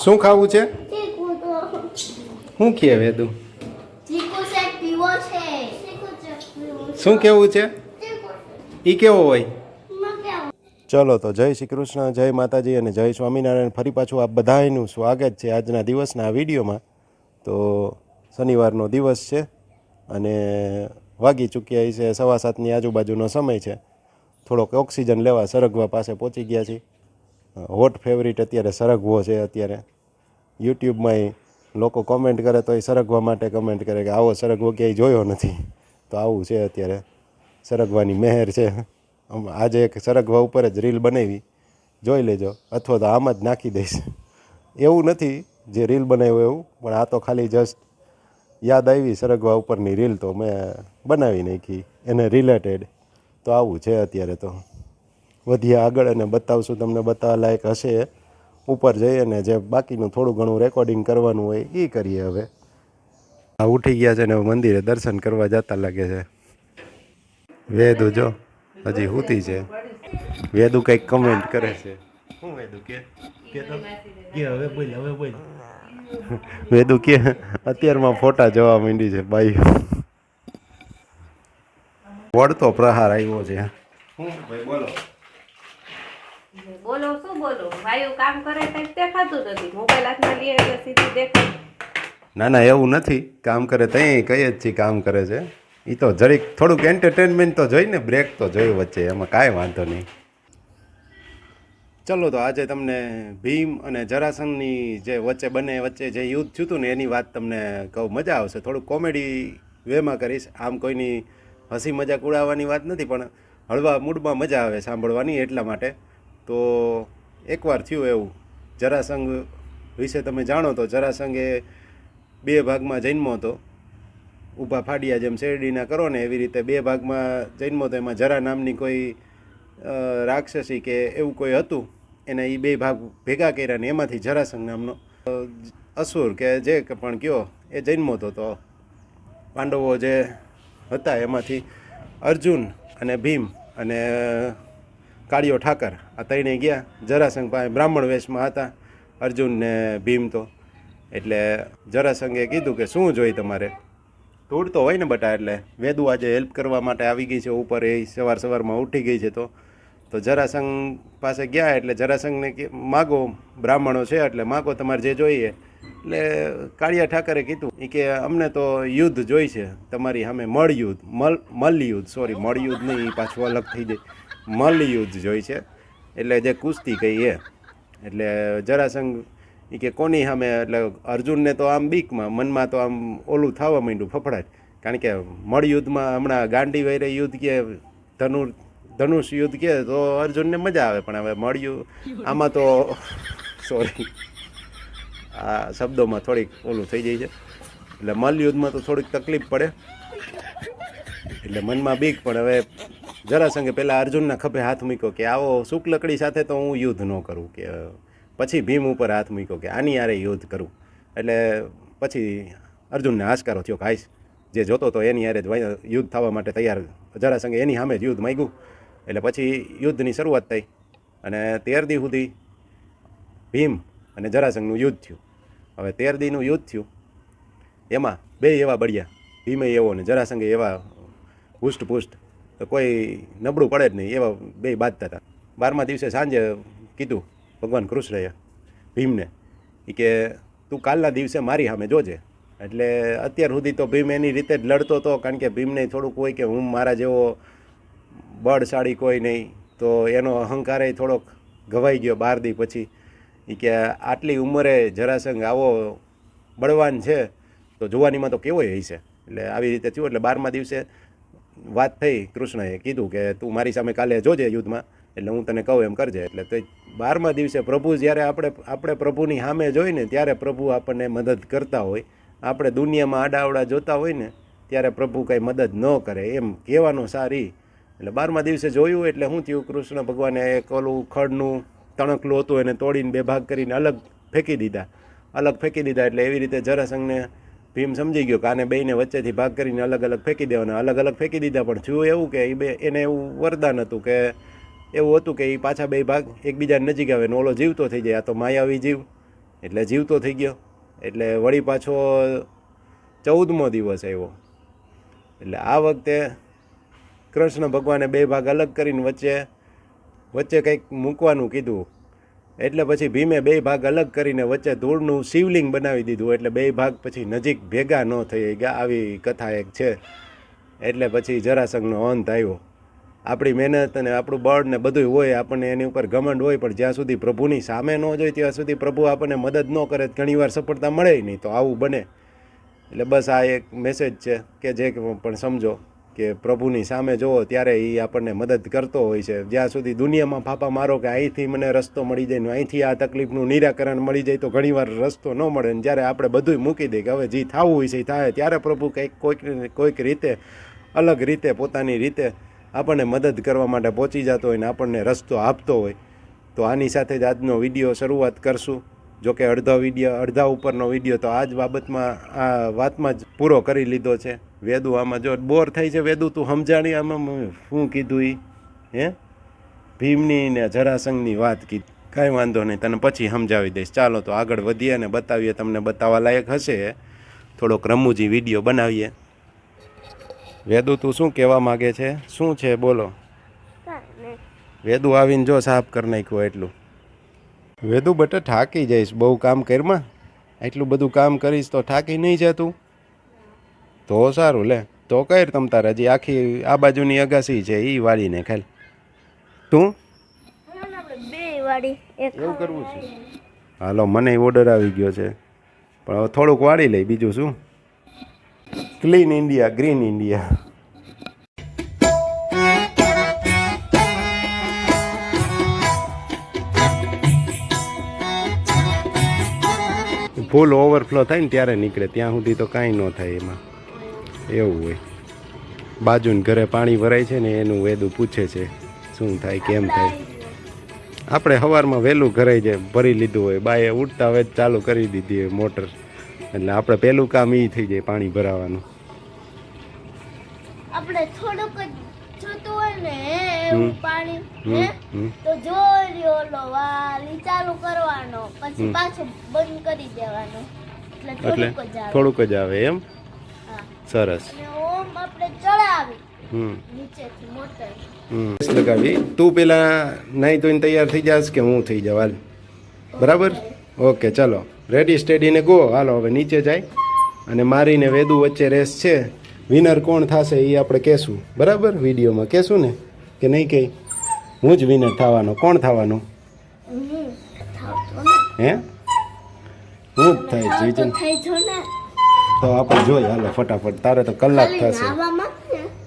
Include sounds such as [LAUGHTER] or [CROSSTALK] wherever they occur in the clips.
શું ખાવું છે? શું કે વેદુ. શું કેવું છે? એ ઈ કેવો હોય? ચલો તો જય શ્રી કૃષ્ણ જય માતાજી અને જય સ્વામિનારાયણ. ફરી પાછું આપ બધાનું સ્વાગત છે આજના દિવસના આ વિડીયોમાં. તો શનિવારનો દિવસ છે અને વાગી ચૂક્યા છે સવા સાતની આજુબાજુનો સમય છે. થોડોક ઓક્સિજન લેવા સરગવા પાસે પહોંચી ગયા છીએ. હોટ ફેવરિટ અત્યારે સરગવો છે અત્યારે. યુટ્યુબમાંય લોકો કોમેન્ટ કરે તો એ સરગવા માટે કમેન્ટ કરે કે આવો સરગવો ક્યાંય જોયો નથી. તો આવું છે અત્યારે સરગવાની મહેર છે. આજે એક સરગવા ઉપર જ રીલ બનાવી. જોઈ લેજો. અથવા તો આમ જ નાખી દઈશ. એવું નથી જે રીલ બનાવ્યું એવું, પણ આ તો ખાલી જસ્ટ યાદ આવી સરગવા ઉપરની રીલ તો મેં બનાવી નાખી. એને રિલેટેડ તો આવું છે અત્યારે તો. વધીએ આગળ અને બતાવશું તમને બતાવવા લાયક હશે. ઉપર જઈ અને જે બાકીનું થોડું ઘણું રેકોર્ડિંગ કરવાનું હોય એ કરીએ હવે. આ ઉઠી ગયા છે ને મંદિરે દર્શન કરવા જતા લાગે છે. વેદુ જો, હજી હુતી છે. વેદુ કંઈક કમેન્ટ કરે છે. શું વેદુ કે? કે કે અત્યારમાં ફોટા જોવા માંડી છે બાઈ વળતો પ્રહાર આવ્યો છે. બોલો. બોલો શું કામ કરે કંઈક દેખાતું નથી. મોબાઈલ હાથમાં લઈએ એટલે સીધું દેખાય. ના ના, એવું નથી. કામ કરે તઈ કઈ જ છીએ કામ કરે છે. એ તો જરીક થોડુંક એન્ટરટેનમેન્ટ તો જોઈને બ્રેક તો જોયું વચ્ચે. એમાં કાંઈ વાંધો નહીં. ચલો તો આજે તમને ભીમ અને જરાસંઘની જે વચ્ચે બંને વચ્ચે જે યુદ્ધ થયું હતું ને, એની વાત તમને કહું, મજા આવશે. થોડુંક કોમેડી વેમાં કરીશ. આમ કોઈની હસી મજાક ઉડાવવાની વાત નથી, પણ હળવા મૂડમાં મજા આવે સાંભળવાની એટલા માટે. તો એકવાર થયું એવું. જરાસંઘ વિશે તમે જાણો તો જરાસંઘ એ બે ભાગમાં જન્મો હતો. ઊભા ફાડિયા જેમ શેરડીના કરો ને એવી રીતે બે ભાગમાં જન્મો તો એમાં જરા નામની કોઈ રાક્ષસી કે એવું કોઈ હતું. એને એ બે ભાગ ભેગા કર્યા ને એમાંથી જરાસંઘ નામનો. અસુર કે જે પણ કયો, એ જન્મો તો તો પાંડવો જે હતા એમાંથી અર્જુન અને ભીમ અને કાળિયો ઠાકર. આ ત્રણે ગયા. જરાસંઘ પાસે બ્રાહ્મણ વેશમાં હતા. અર્જુન ને ભીમ તો. એટલે જરાસંઘે કીધું કે શું જોઈ તમારે? ધૂળ તો હોય ને બટા, એટલે વેદુ આજે હેલ્પ કરવા માટે આવી ગઈ છે, ઉપર એ સવાર સવારમાં ઉઠી ગઈ છે તો. તો જરાસંઘ પાસે ગયા, એટલે જરાસંઘને કે, માગો, બ્રાહ્મણો છે, એટલે માગો તમારે જે જોઈએ. એટલે કાળિયા ઠાકરે કીધું એ કે અમને તો યુદ્ધ જોઈ છે. તમારી સામે મળ યુદ્ધ, મલ મલ યુદ્ધ સોરી મળ યુદ્ધ નહીં પાછું અલગ થઈ જાય. મલ્લ યુદ્ધ જોઈ છે. એટલે જે કુસ્તી કહીએ એટલે જરાસંઘ એ કે કોની સામે? એટલે અર્જુનને તો આમ બીકમાં, મનમાં તો આમ ઓલું થવા માંડ્યું ફફડાટ. કારણ કે મળ યુદ્ધમાં હમણાં ગાંડી વૈરે યુદ્ધ કે ધનુર ધનુષ યુદ્ધ કે, તો અર્જુનને મજા આવે. પણ હવે મળ્યું આમાં તો [LAUGHS] સોરી આ શબ્દોમાં થોડીક ઓલું થઈ જાય છે. એટલે મલ્લ યુદ્ધમાં તો થોડીક તકલીફ પડે. એટલે મનમાં બીક, પણ હવે જરાસંઘે પહેલાં અર્જુનના ખભે હાથ મૂક્યો કે આવો શુક્લકડી સાથે તો હું યુદ્ધ ન કરું કે પછી ભીમ ઉપર હાથ મૂક્યો કે આની યારે યુદ્ધ કરું. એટલે પછી અર્જુનને હાશકારો થયો કે હાઈશ જે જોતો તો એની યારે યુદ્ધ થવા માટે તૈયાર જરાસંઘે એની સામે જ યુદ્ધ માંગ્યું. એટલે પછી યુદ્ધની શરૂઆત થઈ અને તેર દી સુધી ભીમ અને જરાસંઘનું યુદ્ધ થયું. હવે તેર દીનું યુદ્ધ થયું, એમાં બે એવા બળ્યા, ભીમે એવો ને જરાસંઘે એવા હુષ્ટપુષ્ટ તો કોઈ નબળું પડે જ નહીં. એવા બે બાંધતા હતા. બારમા દિવસે સાંજે કીધું, ભગવાન કૃષ્ણએ ભીમને. ઈ કે, તું કાલના દિવસે મારી સામે જોજે. એટલે અત્યાર સુધી તો ભીમ એની રીતે જ લડતો હતો, કારણ કે ભીમને થોડુંક હોય કે હું મારા જેવો બળશાળી કોઈ નહીં, તો એનો અહંકારે થોડોક ઘવાઈ ગયો બાર દી પછી. એ કે, આટલી ઉંમરે જરાસંઘ આવો બળવાન છે, તો જોવાનીમાં તો કેવો હશે? એટલે આવી રીતે થયું. એટલે બારમા દિવસે વાત થઈ કૃષ્ણએ કીધું કે તું મારી સામે કાલે જોજે યુદ્ધમાં. એટલે હું તને કહું એમ કરજે. એટલે તો બારમા દિવસે પ્રભુ જ્યારે આપણે આપણે પ્રભુની સામે જોઈને ત્યારે પ્રભુ આપણને મદદ કરતા હોય. આપણે દુનિયામાં આડાવડા જોતા હોય ને ત્યારે પ્રભુ કંઈ મદદ ન કરે એમ કહેવાનો સારી એટલે બારમા દિવસે જોયું એટલે શું થયું? કૃષ્ણ ભગવાને એક ઓલું ખડનું તણકલું હતું એને તોડીને બે ભાગ કરીને અલગ ફેંકી દીધા. અલગ ફેંકી દીધા એટલે એવી રીતે જરાસંઘને ભીમ સમજી ગયો કે આને બેયને વચ્ચેથી ભાગ કરીને અલગ અલગ ફેંકી દેવાના, અલગ અલગ ફેંકી દીધા. પણ થયું એવું કે એ બે, એને એવું વરદાન હતું કે એવું હતું કે એ પાછા બે ભાગ એકબીજાને નજીક આવે ને ઓલો જીવતો થઈ જાય. આ તો માયાવી જીવ, એટલે જીવતો થઈ ગયો. એટલે વળી પાછો ચૌદમો દિવસ આવ્યો. એટલે આ વખતે કૃષ્ણ ભગવાને બે ભાગ અલગ કરીને વચ્ચે વચ્ચે કંઈક મૂકવાનું કીધું. એટલે પછી ભીમે બે ભાગ અલગ કરીને વચ્ચે ધૂળનું શિવલિંગ બનાવી દીધું. એટલે બે ભાગ પછી નજીક ભેગા ન થઈ ગયા. આવી કથા એક છે. એટલે પછી જરાસંઘનો અંત આવ્યો. આપણી મહેનત અને આપણું બળ ને બધું હોય, આપણને એની ઉપર ઘમંડ હોય, પણ જ્યાં સુધી પ્રભુની સામે ન જોઈ ત્યાં સુધી પ્રભુ આપણને મદદ ન કરે ઘણી ઘણીવાર સફળતા મળે નહીં, તો આવું બને. એટલે બસ આ એક મેસેજ છે કે જે પણ સમજો. કે પ્રભુની સામે જુઓ ત્યારે એ આપણને મદદ કરતો હોય છે. જ્યાં સુધી દુનિયામાં ફાફા મારો કે અહીંથી મને રસ્તો મળી જાય ને અહીંથી આ તકલીફનું નિરાકરણ મળી જાય તો ઘણીવાર રસ્તો ન મળે ને જ્યારે આપણે બધું મૂકી દઈએ કે હવે જે થવું હોય છે એ થાય, ત્યારે પ્રભુ કંઈક કોઈક કોઈક રીતે, અલગ રીતે, પોતાની રીતે આપણને મદદ કરવા માટે પહોંચી જતો હોય ને આપણને રસ્તો આપતો હોય. તો આની સાથે જ આજનો વીડિયો શરૂઆત કરશું. જોકે અડધો વીડિયો, અડધા ઉપરનો વીડિયો તો આ જ બાબતમાં આ વાતમાં જ પૂરો કરી લીધો છે. વેદુ આમાં જો બોર થઈ છે, વેદુ તું સમજાણી આમાં શું કીધું એ હે? ભીમની ને જરાસંઘની વાત કીધી. કાંઈ વાંધો નહીં, તને પછી સમજાવી દઈશ. ચાલો તો આગળ વધીએ અને બતાવીએ તમને બતાવવા લાયક હશે. થોડોક રમૂજી વીડિયો બનાવીએ. વેદુ તું શું કહેવા માગે છે? શું છે? બોલો. વેદુ આવીને જો સાફ કરી નાખ્યું એટલું. વેદુ બટે થાકી જઈશ. બહુ કામ કરમાં એટલું બધું કામ કરીશ તો થાકી નહીં જતું. તો સારું લે. તો કર તમ તારે હજી આખી આ બાજુની અગાસી છે એ વાળીને ખાલી. તું? એવું કરવું છે. હાલો મને ઓર્ડર આવી ગયો છે. પણ હવે થોડુંક વાળી લઈ બીજું શું? Clean India green India full overflow થાય ને ત્યારે નીકળે ત્યાં સુધી તો કાંઈ ન થાય એમાં. એવું હોય. બાજુને ઘરે પાણી ભરાય છે ને એનું વેદું પૂછે છે શું થાય કેમ થાય. આપણે સવારમાં વહેલું ઘરે જે ભરી લીધું હોય બાએ ઉઠતા જ ચાલુ કરી દીધી હોય મોટર. એટલે આપણે પહેલું કામ એ થઈ જાય પાણી ભરાવાનું. આપણે થોડુંક જોતું હોય ને એવું પાણી હમ, હે? હમ. તો જોઈ ઓલો વાલી ચાલુ કરવાનો પછી પાછો બંધ કરી દેવાનો. એટલે થોડુંક જ આવે એમ. સરસ. ઓમ આપણે ચડાવી હમ. નીચેથી મોટર હમ. લગાવી. તું પેલા નાઈ ધોઈને તૈયાર થઈ જાસ કે હું થઈ જાવ હાલ. બરાબર? ઓકે ચલો. રેડી સ્ટેડીને ગો હાલો હવે નીચે જાય. અને મારીને વેદુ વચ્ચે રેસ છે. વિનર કોણ થશે એ આપણે કહેશું. બરાબર? વિડીયોમાં કહેશું ને? કે નહીં કહી હું જ વિનર થવાનો. કોણ થવાનો. હે. હું? જ થાય જીજન. તો આપણે જોઈએ હાલો ફટાફટ. તારે તો કલાક થશે.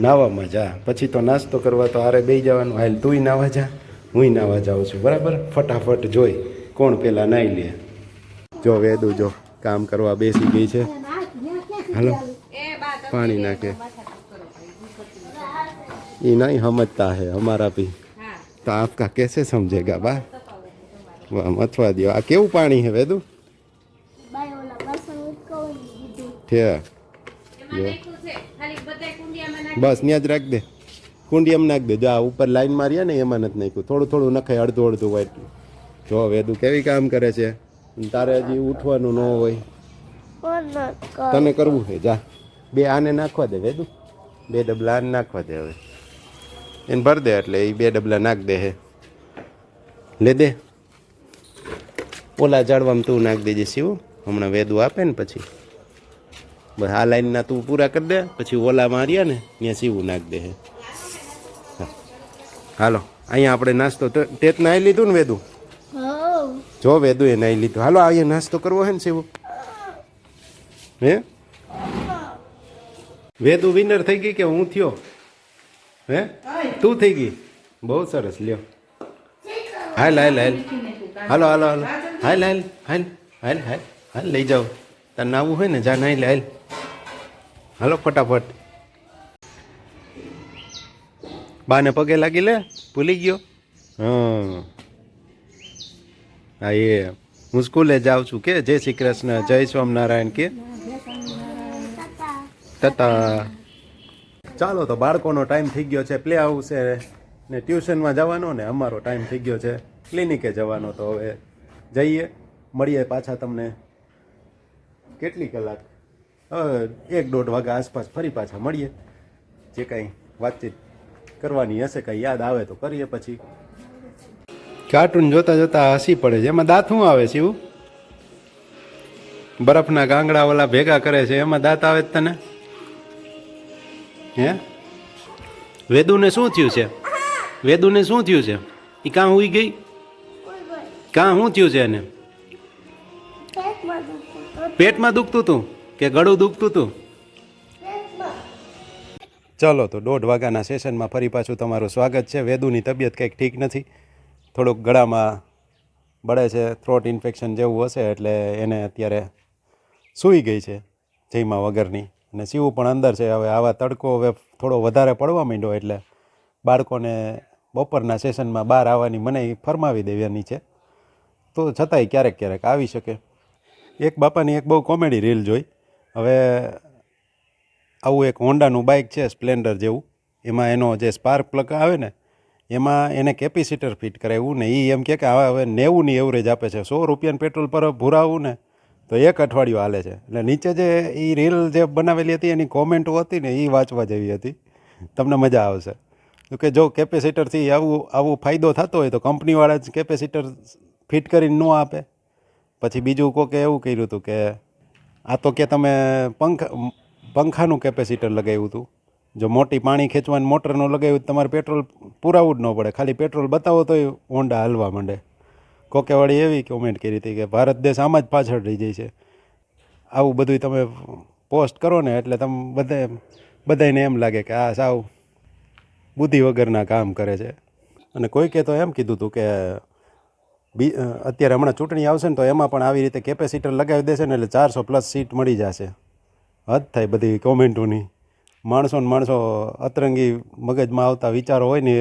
નાવામાં જ પછી તો નાસ્તો કરવા તો આરે બે જવાનું. હાલ તુંય નાવા જા. હુંય નાવા જાઉં છું. બરાબર? ફટાફટ જોઈ કોણ પેલા નાઈ લે. જો વેદુ જો કામ કરવા બેસી ગઈ છે. હાલો. પાણી નાખે. એ નહીં સમજતા હે અમારા ભી. તો આપકા કેસે સમજેગા બા? વાહ મથવા દો આ કેવું પાણી હે વેદુ? નાખી બસ ત્યાં જ રાખ દે. કુંડી એમ નાખ દે. જો આ ઉપર લાઈન મારીએ ને એમાં નથી નાખ્યું. થોડું થોડું નખાય અડધું અડધું હોય જો વેદુ કેવી કામ કરે છે? તારે હજી ઉઠવાનું ન હોય. તને કરવું છે? જા. બે આને નાખવા દે વેદુ. બે ડબલા આને નાખવા દે હવે. એને ભર દે એટલે એ બે ડબલા નાખ દે હે. લે દે. ઓલા જાળવામાં તું નાખ દેજે શિવ. હમણાં વેદુ આપે ને પછી. બસ આ લાઈનના તું પૂરા કરી દે પછી ઓલા માર્યા ને ત્યાં સીવું નાખી દે હે. હાલો અહીંયા આપણે નાસ્તો તે નાઈ લીધું ને વેદુ? જો વેદુ એ નાઈ લીધું. હાલો અહીંયા નાસ્તો કરવો હે ને સીવો? હે? વેદુ વિનર થઈ ગઈ કે હું થયો? હે? તું થઈ ગઈ? બહુ સરસ લ્યો. હાલ હાલ હાલ. હાલો હાલો હાલો. હાલ હાલ હાલ હાલ હાલ હાલ લઈ જાઓ. તાર નાવું હોય ને, જા નાઈ લે, હાલ. ફટાફટ. બાને પગે લાગી લે, ભૂલી ગયો. હા હા, એ. હું સ્કૂલે જાઉં છું કે, જય શ્રી કૃષ્ણ, જય સ્વામિનારાયણ કે. તતા ચાલો, તો બાળકોનો ટાઈમ થઈ ગયો છે, પ્લે હાઉસે ને ટ્યુશનમાં જવાનો ને, અમારો ટાઈમ થઈ ગયો છે. ક્લિનિકે જવાનો તો હવે જઈએ, મળીએ પાછા તમને. કેટલી કલાક? એક દોઢ વાગ્યા આસપાસ ફરી પાછા મળીએ. જે કાંઈ વાતચીત કરવાની હશે કાંઈ યાદ આવે તો કરીએ પછી. કાર્ટૂન જોતા જોતા હસી પડે છે. એમાં દાંત શું આવે છે એવું બરફના ગાંગડા ઓલા ભેગા કરે છે. એમાં દાંત આવે છે તને? હે? વેદુને શું થયું છે? વેદુને શું થયું છે? એ કાં ઉઈ ગઈ? કાં શું થયું છે એને? પેટમાં દુખતું હતું કે ગળું દુખતું હતું ચલો તો દોઢ વાગ્યાના સેશનમાં ફરી પાછું તમારું સ્વાગત છે. વેદુની તબિયત કંઈક ઠીક નથી. થોડુંક ગળામાં બળે છે થ્રોટ ઇન્ફેક્શન જેવું હશે એટલે એને અત્યારે સૂઈ ગઈ છે જઈમાં વગરની. અને શિવું પણ અંદર છે. હવે આવા તડકો હવે થોડો વધારે પડવા માંડ્યો એટલે બાળકોને બપોરના સેશનમાં બહાર આવવાની મને ફરમાવી દેવાની છે. તો છતાંય ક્યારેક ક્યારેક આવી શકે. એક બાપાની એક બહુ કોમેડી રીલ જોઈ. હવે આવું એક હોન્ડાનું બાઇક છે, સ્પ્લેન્ડર જેવું. એમાં એનો જે સ્પાર્ક પ્લગ આવે ને, એમાં એને કેપેસિટર ફિટ કરાવ્યું ને એ એમ કે હવે હવે નેવુંની એવરેજ આપે છે. સો રૂપિયાનું પેટ્રોલ પર ભૂરાવું ને, તો એક અઠવાડિયું હાલે છે. એટલે નીચે જે એ રીલ જે બનાવેલી હતી, એની કોમેન્ટો હતી ને એ વાંચવા જેવી હતી. તમને મજા આવશે. તો કે જો કેપેસિટરથી આવું આવું ફાયદો થતો હોય તો કંપનીવાળા જ કેપેસિટર ફિટ કરીને ન આપે. પછી બીજું કોકે એવું કર્યું હતું કે આ તો કે તમે પંખા, પંખાનું કેપેસિટર લગાવ્યું હતું. જો મોટી પાણી ખેંચવાની મોટરનું લગાવ્યું તમારે પેટ્રોલ પુરાવું જ ન પડે. ખાલી પેટ્રોલ બતાવો તોય હોન્ડા હાલવા માંડે. કોકેવાળી એવી કોમેન્ટ કરી હતી કે ભારત દેશ આમાં જ પાછળ રહી જાય છે. આવું બધું તમે પોસ્ટ કરો ને એટલે તમે બધે બધાને એમ લાગે કે આ સાવ બુદ્ધિ વગરના કામ કરે છે. અને કોઈકે તો એમ કીધું હતું કે બી અત્યારે હમણાં ચૂંટણી આવશે ને તો એમાં પણ આવી રીતે કેપેસિટર લગાવી દેશે ને એટલે ચારસો પ્લસ સીટ મળી જશે. હદ થાય બધી કોમેન્ટોની. માણસો ને માણસો અતરંગી મગજમાં આવતા વિચારો હોય ને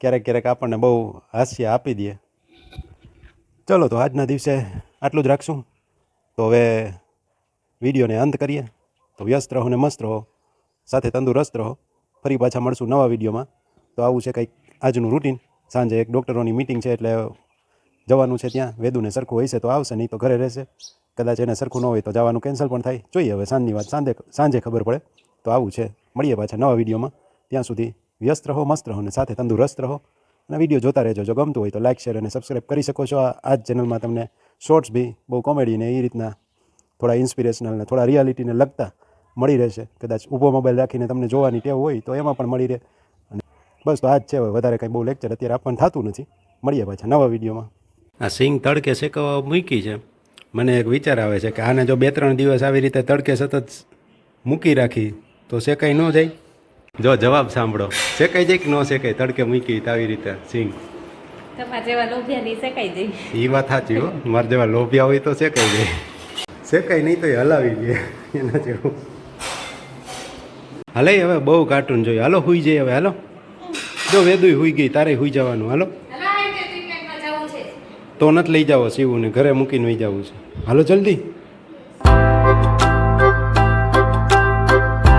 ક્યારેક ક્યારેક આપણને બહુ હાસ્ય આપી દે. ચલો તો આજના દિવસે આટલું જ રાખશું. તો હવે વિડીયોને અંત કરીએ. તો વ્યસ્ત રહો ને મસ્ત રહો. સાથે તંદુરસ્ત રહો. ફરી પાછા મળશું નવા વિડીયોમાં. તો આવું છે કંઈક આજનું રૂટીન. સાંજે એક ડૉક્ટરોની મિટિંગ છે એટલે જવાનું છે ત્યાં. વેદુને સરખું હોય છે તો આવશે, નહીં તો ઘરે રહેશે. કદાચ એને સરખું ન હોય તો જવાનું કેન્સલ પણ થાય. જોઈએ હવે સાંજની વાત, સાંજે સાંજે ખબર પડે. તો આવું છે. મળીએ પાછા નવા વિડીયોમાં. ત્યાં સુધી વ્યસ્ત રહો, મસ્ત રહો અને સાથે તંદુરસ્ત રહો. અને વીડિયો જોતા રહેજો. જો ગમતું હોય તો લાઇક શેર અને સબસ્ક્રાઈબ કરી શકો છો. આ જ ચેનલમાં તમને શોર્ટ્સ બી, બહુ કોમેડી ને એ રીતના થોડા ઇન્સ્પિરેશનલ ને થોડા રિયાલિટીને લગતા મળી રહેશે. કદાચ ઊભો મોબાઈલ રાખીને તમને જોવાની ટેવ હોય તો એમાં પણ મળી રહે. અને બસ તો આ જ છે. હવે વધારે કંઈ બહુ લેક્ચર અત્યારે આપવાનું થતું નથી. મળીએ પાછા નવા વિડીયોમાં. આ સિંગ તડકે શેકવા મૂકી છે. મને એક વિચાર આવે છે કે આને જો બે ત્રણ દિવસ આવી રીતે તડકે સતત મૂકી રાખી તો શેકાઈ ન જાય. જો જવાબ સાંભળો. શેકાઈ જાય કે ન શેકાય તડકે મૂકી આવી રીતે સિંગ. એ વાત સાચી હો. મારા જેવા લોભિયા હોય તો શેકાઈ જાય. શેકાય નહીં તો એ હલાવી લે એના જેવું. હાલે હવે બહુ કાર્ટૂન જોઈએ. હાલો હુઈ જઈએ હવે. હાલો. જો વેદુય હુઈ ગઈ તારે હુઈ જવાનું. હાલો. તો નથી લઈ જાવો શિવને ઘરે મૂકીને વહી જવું છે. હાલો જલ્દી.